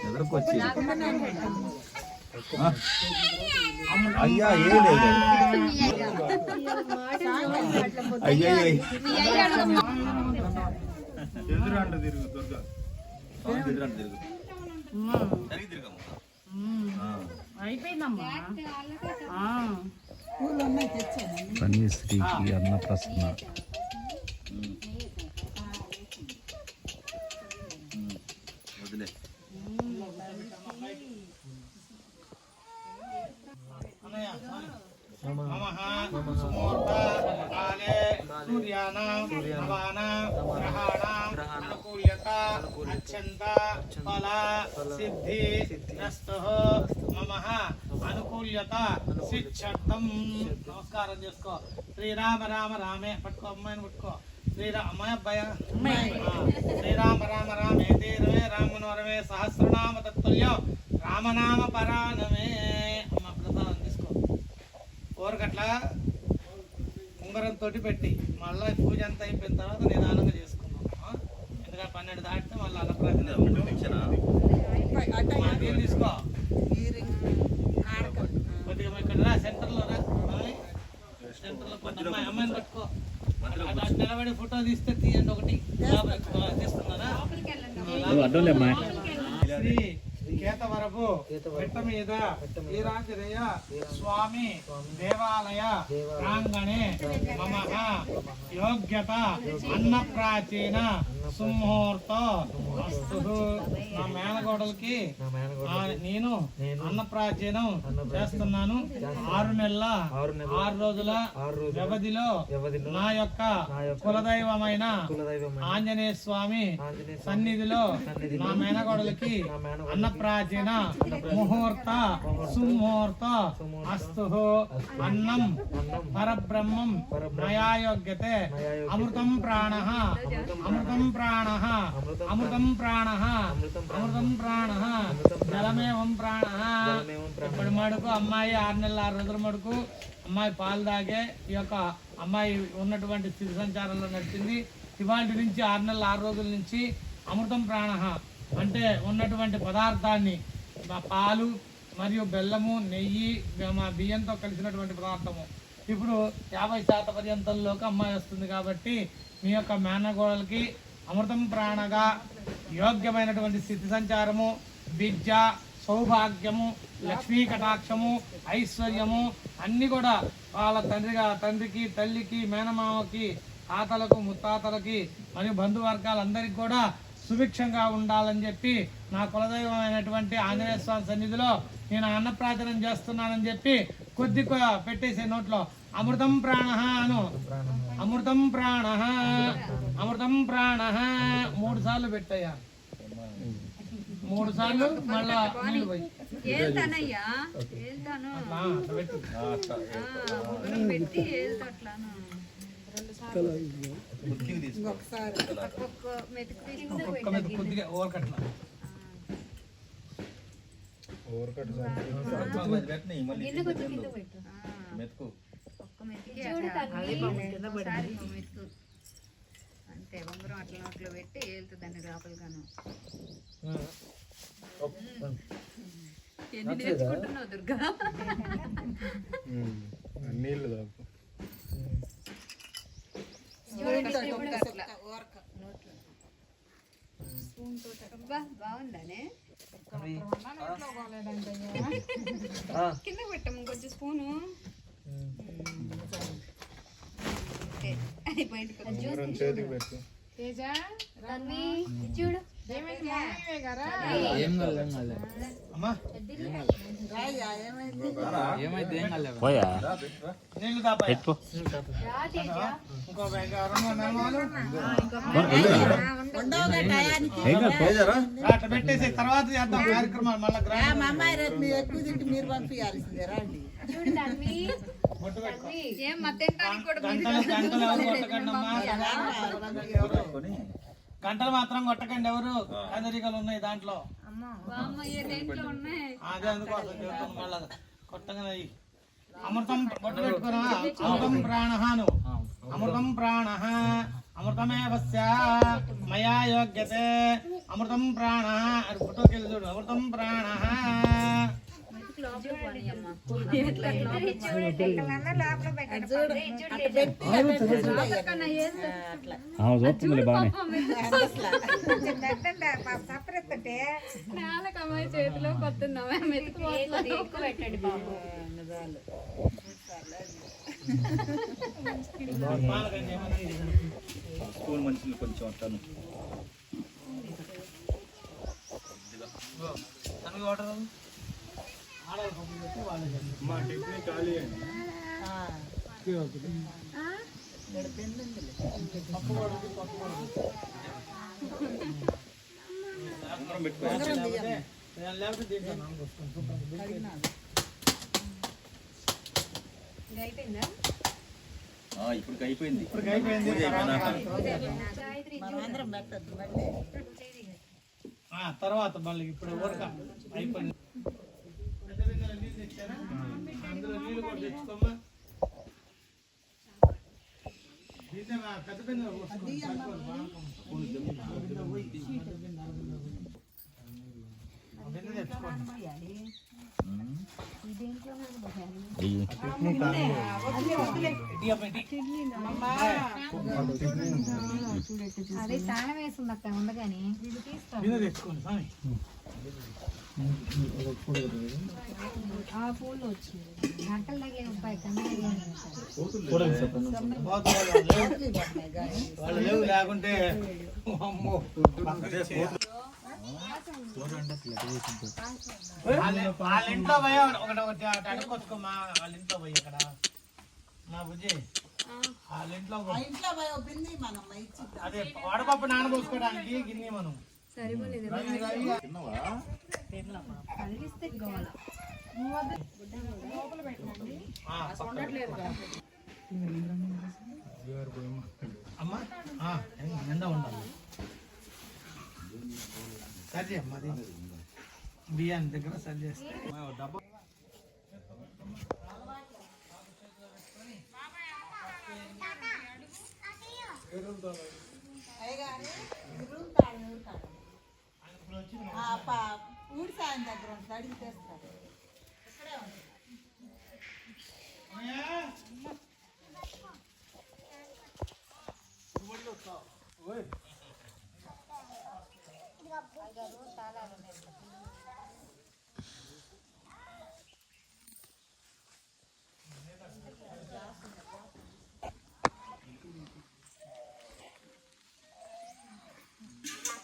ఎదురుకొచ్చి అయ్యా ఏ లేదు అయ్యా ఎదురంట తిరుగు దుర్గా ఎదురంట తిరుగు జరిగి తిరగమ్మా అయిపోయిందమ్మా. కన్యశ్రీకి అన్నప్రసన్న. నమః సుమూర్త కాలే సూర్యానాం నవానాం గ్రహాణాం అనుకూల్యత అత్యంత ఫల సిద్ధి నస్తః మమః అనుకూల్యత శిక్షర్థం నమస్కారం చేసుకో శ్రీరామ రామ రామే పట్టుకో అమ్మాయిని పట్టుకో శ్రీరామ అమ్మాయి అబ్బాయి శ్రీరామ రామ రామే తీరమే రామనోరమే సహస్రనామ తత్తుల్యం రామనామ పరాణమే అమ్మ ప్రసాదం తీసుకో ఊరకట్ల ఉంగరంతో పెట్టి మళ్ళీ పూజ అంతా అయిపోయిన తర్వాత నిదానంగా చేసుకుందాం. ఆ? ఎందుకంటే పన్నెండు దాటితే మళ్ళీ మనకి తీసుకో? కొద్దిగా ఇక్కడ రా సెంటర్లో రా. సెంటర్లో అమ్మాయి అమ్మాయిని పట్టుకో. నిలబడి ఫోటో తీస్తే తీయండి ఒకటి. అమ్మా శ్రీ కేతవరపు పెట్ట మీద వీరాంజనేయ స్వామి దేవాలయ ప్రాంగణే మమ యోగ్యత అన్న ప్రాచీన సుముహూర్త అస్తు నా మేనగోడలకి నేను అన్న ప్రాచీనం చేస్తున్నాను. ఆరు నెలల ఆరు రోజుల వ్యవధిలో నా యొక్క కులదైవమైన ఆంజనేయ స్వామి సన్నిధిలో నా మేనగోడలకి అన్న ప్రాచీన ముహూర్త సుముహూర్త అస్తు అన్నం పరబ్రహ్మం మయాయోగ్యతే అమృతం ప్రాణ అమృతం ప్రాణ. అమృతం ప్రాణ. అమృతం ప్రాణ. జలమేవం ప్రాణ. ఇప్పటి మడుకు? అమ్మాయి ఆరు నెలల ఆరు రోజుల మడుకు. అమ్మాయి పాలు తాగే ఈ యొక్క అమ్మాయి ఉన్నటువంటి స్థితి సంచారంలో నడిచింది. ఇవాళ నుంచి ఆరు నెలల ఆరు రోజుల నుంచి అమృతం ప్రాణ. అంటే ఉన్నటువంటి పదార్థాన్ని పాలు మరియు బెల్లము నెయ్యి మా బియ్యంతో కలిసినటువంటి పదార్థము. ఇప్పుడు యాభై శాతం పర్యంతంలోకి అమ్మాయి వస్తుంది కాబట్టి మీ యొక్క మేనగోడలకి అమృతం ప్రాణగా యోగ్యమైనటువంటి స్థితి సంచారము విద్య సౌభాగ్యము లక్ష్మీ కటాక్షము ఐశ్వర్యము అన్నీ కూడా వాళ్ళ తండ్రిగా తండ్రికి తల్లికి మేనమామకి తాతలకు ముత్తాతలకి మరియు బంధువర్గాలందరికీ కూడా సుభిక్షంగా ఉండాలని చెప్పి నా కులదైవమైనటువంటి ఆంజనేయ స్వామి సన్నిధిలో నేను అన్నప్రాచనం చేస్తున్నానని చెప్పి కొద్ది పెట్టేసే నోట్లో అమృతం ప్రాణ అను. అమృతం ప్రాణ. అమృతం ప్రాణ. మూడు సార్లు పెట్టయ్యా. మూడు సార్లు మళ్ళా నీళ్ళు పోయి. ఒక్క మీద కొద్దిగా ఓరకట్ల. మెతుకు. మెతుకు అంతే ఉంగరం అట్లా నోట్లో పెట్టి వెళ్తుందండి లోపలిగాను ఎన్ని నేర్చుకుంటున్నావు దుర్గా? నీళ్ళు అబ్బా బాగుందానే? కింద పెట్టము కొంచెం స్పూను. చేతికి పెట్టు. తన్వి, ఇది చూడు. పోయా? పెట్టు రెండు పెట్టేసి తర్వాత చేద్దాం కార్యక్రమాలు. మళ్ళీ గ్రాండ్ చూడు తన్వి బొట్టు పెట్టుకో ఏం మా తినడానికి కూడా మీరు గంటలు గంటలు గంటలు మాత్రం కొట్టకండి ఎవరు? కదరికలు ఉన్నాయి దాంట్లో. అదే అందుకోసం చెబుతాను మళ్ళా కొట్టగానే అయ్యి అమృతం బొట్టు పెట్టుకున్నా అమృతం ప్రాణహాను. అమృతం ప్రాణ అమృతమేవస్య మయా యోగ్యతే. అమృతం ప్రాణ ఫోటోకి చూడు. అమృతం ప్రాణ లోపల బాగానే చేతిలో కొత్తున్నామే ఎక్కువ బాబు స్కూల్ మనుషులు కొంచెం అట్టాను వాటర్ ఆడాలి పంపులు పెట్టి వాళ్ళు చేస్తారు. మా టిఫిన్ ఖాళీ ఇప్పటికి అయిపోయింది ఆ, తర్వాత మళ్ళీ ఇప్పుడు ఊరక అయిపోయింది. తెచ్చుకోమ్మా. మా పెద్ద అదే స్నానం వేస్తుంది అక్క ఉంది ఆ పూలు వచ్చింది గంటల తగిలే ముప్పై కన్నా లేకుంటే వాళ్ళ ఇంట్లో పోయి ఒకటి ఒకటి అటు అడుక్కొచ్చుకోమా వాళ్ళ ఇంట్లో పోయి అక్కడ. నా బుజ్జి వాళ్ళ ఇంట్లో. అదే వడపప్పు నానబోసుకోవడానికి గిన్నె మనం అమ్మా ఎండ ఉండాలి. సరి బియ్యాన్ని దగ్గర సరి చేస్తే డబ్బా ఊడి సాయం దగ్గర ఉంటుంది అడిగి తెస్తారు ఓయ్.